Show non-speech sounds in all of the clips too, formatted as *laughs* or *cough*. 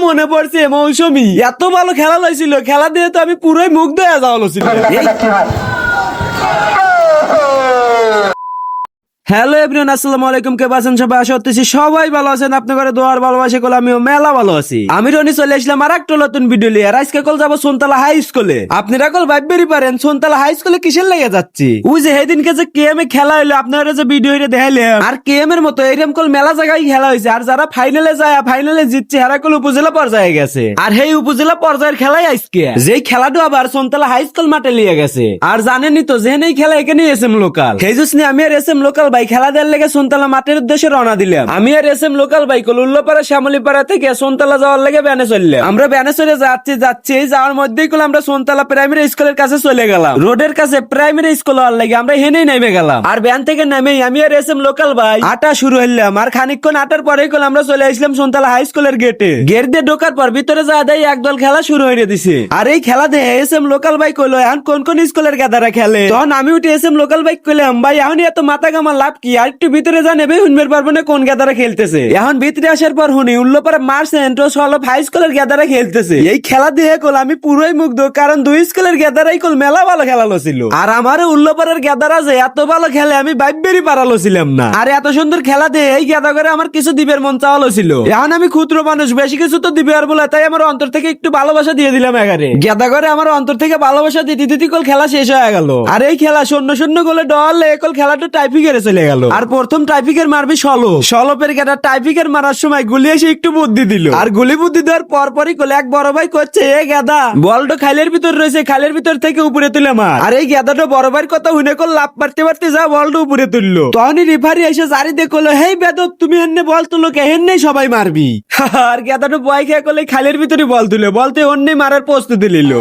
মনে পড়ছে মৌসুমি এত ভালো খেলা লইছিল, খেলা দিয়ে তো আমি পুরোই মুগ্ধ হয়ে যাওয়া ছিল হ্যালো এভরিওয়ান, আসসালামু আলাইকুম, কে আছেন সবাই? আশা করতেছি সবাই ভালো আছেন। আপনি করে দোয়ার ভালোবাসে কল আমিও মেলা ভালো আছি। আমি রনি, চলে আসলাম আর একটা নতুন ভিডিও নিয়ে। আজকে কল যাব সোনতলা হাই স্কুলে আপনারা কল ভাববেরই পারেন, সোনতলা হাই স্কুলে কিসের লেগে যাচ্ছি? ওই যে সেদিনকে যে কেএম এ খেলা হইল, আপনারা যে ভিডিও দেখাইলেন, আর কেএম এর মতো এরকম কল মেলা জায়গায় খেলা হয়েছে। আর যারা ফাইনালে যায় ফাইনালে জিতছে হেরা কল উপজেলা পর্যায়ে গেছে। আর সেই উপজেলা পর্যায়ের খেলাই আজকে। যেই খেলাটা আবার সোনতলা হাই স্কুল মাঠে লিয়ে গেছে। আর জানেনই তো যে নেই খেলা এখানে এস এম লোকাল সেই জন্য আমি আর এস এম লোকাল ভাই, খেলা দেওয়ার লেগে সোনতলা মাঠের উদ্দেশ্যে রওনা দিলাম। আমি আর এস এম লোকাল ভাই, কলুল্লপাড়া, শ্যামলীপাড়া থেকে সোনতলা যাওয়ার লেগে ব্যানে চললাম। আমরা ব্যানে চলে যাচ্ছি যাচ্ছি, যাওয়ার মধ্যেই কল আমরা সোনতলা প্রাইমারি স্কুলের কাছে চলে গেলাম। রোডের কাছে প্রাইমারি স্কুল হওয়ার লেগে আমরা হেনেই নেমে গেলাম। আর ব্যান থেকে নেমেই আমি আর এস এম লোকাল ভাই, আটা শুরু হইলাম। আর খানিকক্ষণ আটার পরেই কল আমরা চলে আসলাম সোনতলা হাই স্কুলের গেটে গেট দিয়ে ঢোকার পর ভিতরে যা দেয় একদল খেলা শুরু হয়ে দিছে। আর এই খেলা দেখে এস এম লোকাল ভাই কইলো, এখন কোন কোন স্কুলের গাদারা খেলে? তখন আমি উঠে এস এম লোকাল ভাই কইলাম, ভাই এখন এত মাথা গামা লাভ কি? আর একটু ভিতরে যা, নেবে শুনবে পারব না কোন গাদারা খেলতেছে। এখন ভিতরে আসার পর শুনি উল্লোপাড়া মার্সেন্ট ও সলভ হাই স্কুলের গাদারা খেলতেছে। এই খেলা দিয়ে কল আমি পুরোই মুগ্ধ, কারণ দুই স্কুলের গাদারাই কল মেলা ভালো খেলালো ছিল। আর আমার উল্লোপাড়ার গাদারা যে এত ভালো খেলে আমি বাইবেরই পারালো ছিলাম না। আর এত সুন্দর খেলা দিয়ে এই গাদা করে আমার কিছু দিবের মন চাওয়ালো ছিল। এখন আমি ক্ষুদ্র মানুষ, বেশি কিছু তো দিবে আর বলে তাই আমার অন্তর থেকে একটু ভালোবাসা দিয়ে দিলাম এগারে গেদা করে আমার অন্তর থেকে ভালোবাসা দিতে দিতে কল খেলা শেষ হয়ে গেল। আর এই খেলা শূন্য শূন্য গোলে ডল কল খেলাটা টাইপিকের চলে গেল। আর প্রথম টাইপিকের মারবি সলো সলপের গেটা টাইপিকের মারার সময় গুলি এসে একটু বুদ্ধি দিল। আর গুলি বুদ্ধি দেওয়ার পর পরই কলে এক বড় ভাই করছে এ গেদা বলটা খালের ভিতর রয়েছে খালের ভিতর থেকে উপরে তুলে মার। আর এই গেদাটা বড় ভাইয়ের কথা হুনে কল লাভ মারতে মারতে যা বলটা উপরে তুললো। তখনই রিফারি এসে জারি দেখল হেই বেদব তুমি হেন্নে বল তুলো কে? হেন্নে সবাই মারবি। *laughs* আর গেদাটা বয় খেয়ে করলে খালের ভিতরে বল তুলে বলতে অন্যে মারার প্রস্তুতি নিল।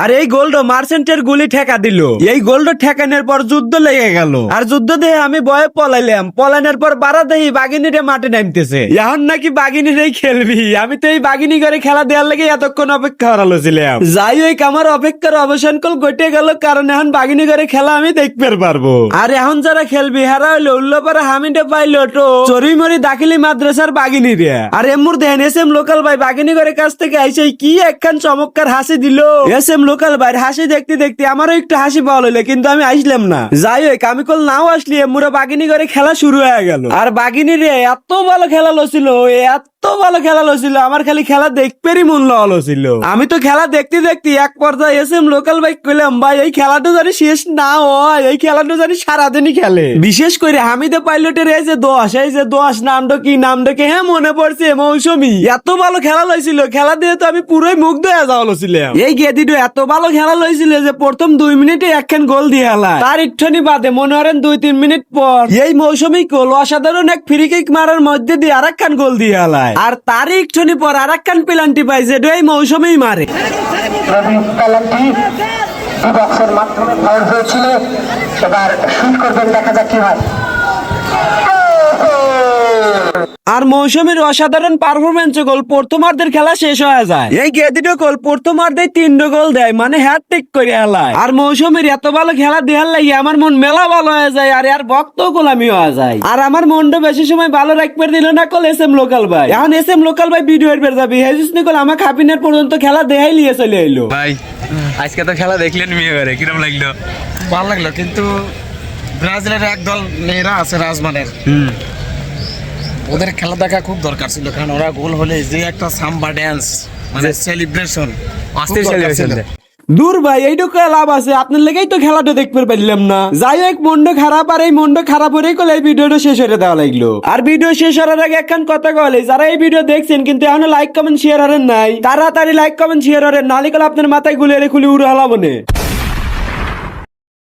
আর এই গোল্ড মার্সেন্টের গুলি ঠেকা দিল। এই গোল্ড ঠেকানোর পর যুদ্ধ লেগে গেল। আর যুদ্ধ দিয়ে আমি বয়ে পলাইলাম। পলানোর পর বারা দেহি বাগিনীরে মাঠে নামতেছে। এখন নাকি বাগিনীরেই খেলবি। আমি তো এই বাগিনী করে খেলা দেওয়ার লেগে এতক্ষণ অপেক্ষা করালো ছিলাম যাই হোক, আমার অপেক্ষার অবসান কল ঘটে গেল, কারণ এখন বাগিনী করে খেলা আমি দেখতে পারব। আর এখন যারা খেলবি, হারা হইল উল্লোপাড়া হামিদে পাইলো তো চরিমরি দাখিলি মাদ্রাসার বাগিনী রে আর এমুর দেন এস এম লোকাল ভাই বাগিনী করে কাছ থেকে আইসে কি একখান চমৎকার হাসি দিল। এস এম লোকাল ভাই হাসি দেখতে দেখতে আমারও একটু হাসি পাওয়া হইল কিন্তু আমি আসলাম না। যাই হোক, আমি কল নাও আসলি এমুরা বাগিনী করে খেলা শুরু হয়ে গেল। আর বাগিনী রে, এত ভালো খেলা ছিল এত ভালো খেলা ছিল আমার খালি খেলা দেখতেরই মন হলো ছিল আমি তো খেলা দেখতে দেখতে এক পর্যায়ে এসে লোকাল বাইক কইলাম, ভাই, এই খেলাটা জানি শেষ না হয়, এই খেলাটা জানি সারাদিনই খেলে। বিশেষ করে হামিদে পাইলটের এই যে দোষ, এই যে দোষ নামটা কি নামটা কি হ্যাঁ মনে পড়ছে, মৌসুমি। এত ভালো খেলা লইছিল, খেলা দিয়ে তো আমি পুরোই মুগ্ধ হয়ে যাওয়া ছিলাম এই গেদিটো এত ভালো খেলা লইছিল যে প্রথম দুই মিনিটে একখান গোল দিয়ে হেলা তার ইচ্ছনি বাদে মনে করেন দুই তিন মিনিট পর এই মৌসুমি গোল অসাধারণ এক ফ্রি কিক মারার মধ্যে দিয়ে আর একখান গোল দিয়ে হেলায়। আর তার ইচ্ছনি পর আর একখান পেলান্টি পাই যেটা এই মৌসুমেই মারে। মাধ্যমে ফাউল হয়েছিল। এবার শুট করবেন, দেখা যাক কি হয়। আর মৌসুমীর অসাধারণ পারফরমেন্স গোল প্রথমার্ধের খেলা শেষ হয়ে যায়। এই গেদিটো গোল প্রথমার্ধে তিনটো গোল দেয় মানে হ্যাট টিক করে হেলায়। আর মৌসুমীর এত ভালো খেলা দেখার লাগে আমার মন মেলা ভালো হয়ে যায় আর আর ভক্ত গোলামি হয়ে যায়। আর আমার মনটা বেশি সময় ভালো রাখবে দিল না কল এস এম লোকাল ভাই। এখন এস এম লোকাল ভাই ভিডিও এর বের যাবি। হেজিস নিকল আমার খাপিনের পর্যন্ত খেলা দেখাই লিয়ে চলে এলো ভাই আজকে তো খেলা দেখলেন মেয়ে করে কিরম লাগল? ভালো লাগল কিন্তু ব্রাজিলের একদল মেয়েরা আছে রাজমানের। ওদের খেলা দেখা খুব দরকার ছিল কারণ ওরা গোল হলে যে একটা সাম্বা ড্যান্স মানে সেলিব্রেশন অস্থির দেয়। দূর ভাই এইটুকু লাভ আছে আপনার লেগেই তো খেলাটা দেখতে পারলাম না। যাই হোক মন্ড খারাপ আর এই মন্ড খারাপ হয়ে কলে এই ভিডিওটা শেষ হয়ে দেওয়া লাগল। আর ভিডিও শেষ হওয়ার আগে একখান কথা কলে যারা এই ভিডিও দেখছেন কিন্তু এখনও লাইক কমেন্ট শেয়ার হারেন নাই তাড়াতাড়ি লাইক কমেন্ট শেয়ার হারেন নালিকাল আপনার মাথায় গুলিয়ে খুলে উড়ে হালাবনে